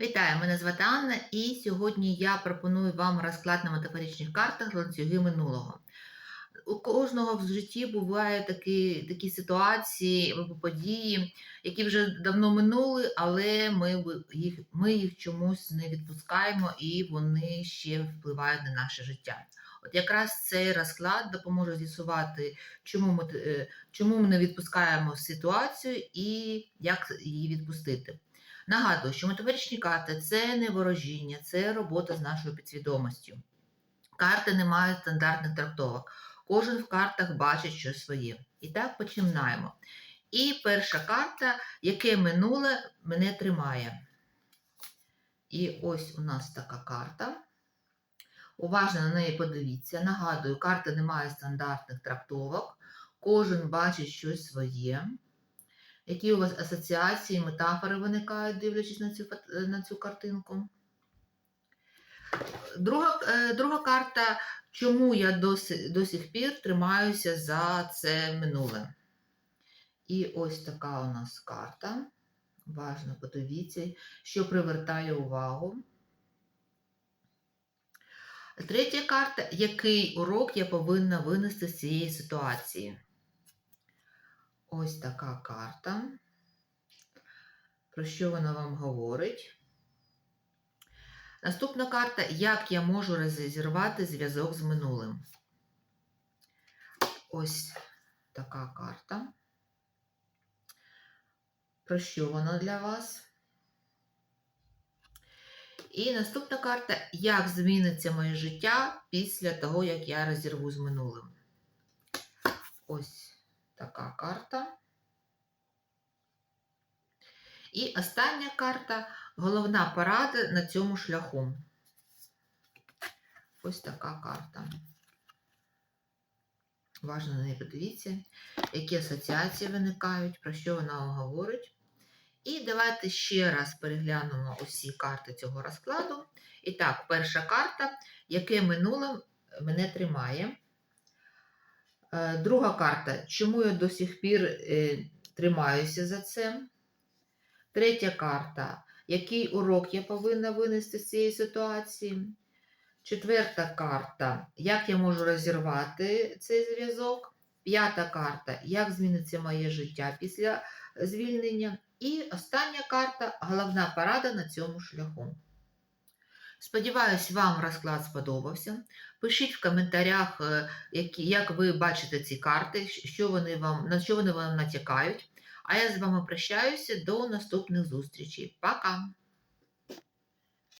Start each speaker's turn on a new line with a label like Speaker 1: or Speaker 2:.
Speaker 1: Вітаю, мене звати Анна, і сьогодні я пропоную вам розклад на метафоричних картах ланцюги минулого. У кожного в житті бувають такі, такі ситуації або події, які вже давно минули, але ми їх, ми їх чомусь не відпускаємо і вони ще впливають на наше життя. От якраз цей розклад допоможе з'ясувати, чому ми, е, чому ми не відпускаємо ситуацію і як її відпустити. Нагадую, що метафоричні карти це не ворожіння, це робота з нашою підсвідомістю. Карти не мають стандартних трактовок. Кожен в картах бачить щось своє. І так починаємо. І перша карта, яке минуле мене тримає. І ось у нас така карта. Уважно на неї подивіться. Нагадую, карта не має стандартних трактовок. Кожен бачить щось своє. Які у вас асоціації, метафори виникають, дивлячись на цю, на цю картинку? Друга, е, друга карта, чому я до, си- до сих пір тримаюся за це минуле. І ось така у нас карта. Важно подивіться, що привертає увагу. Третя карта, який урок я повинна винести з цієї ситуації. Ось така карта. Про що вона вам говорить? Наступна карта як я можу розірвати зв'язок з минулим. Ось така карта. Про що вона для вас? І наступна карта як зміниться моє життя після того, як я розірву з минулим. Ось така карта. І остання карта головна порада на цьому шляху. Ось така карта. Важно на неї подивіться, які асоціації виникають, про що вона говорить. І давайте ще раз переглянемо усі карти цього розкладу. І так, перша карта, яке минуле мене тримає. Е, Друга карта, чому я до сих пір е, тримаюся за це. Третя карта, який урок я повинна винести з цієї ситуації. Четверта карта, як я можу розірвати цей зв'язок. П'ята карта, як зміниться моє життя після звільнення. І остання карта головна порада на цьому шляху. Сподіваюсь, вам розклад сподобався. Пишіть в коментарях, е, як ви бачите ці карти, що вони вам, на що вони вам натякають. А я з вами прощаюся до наступних зустрічей. Пока!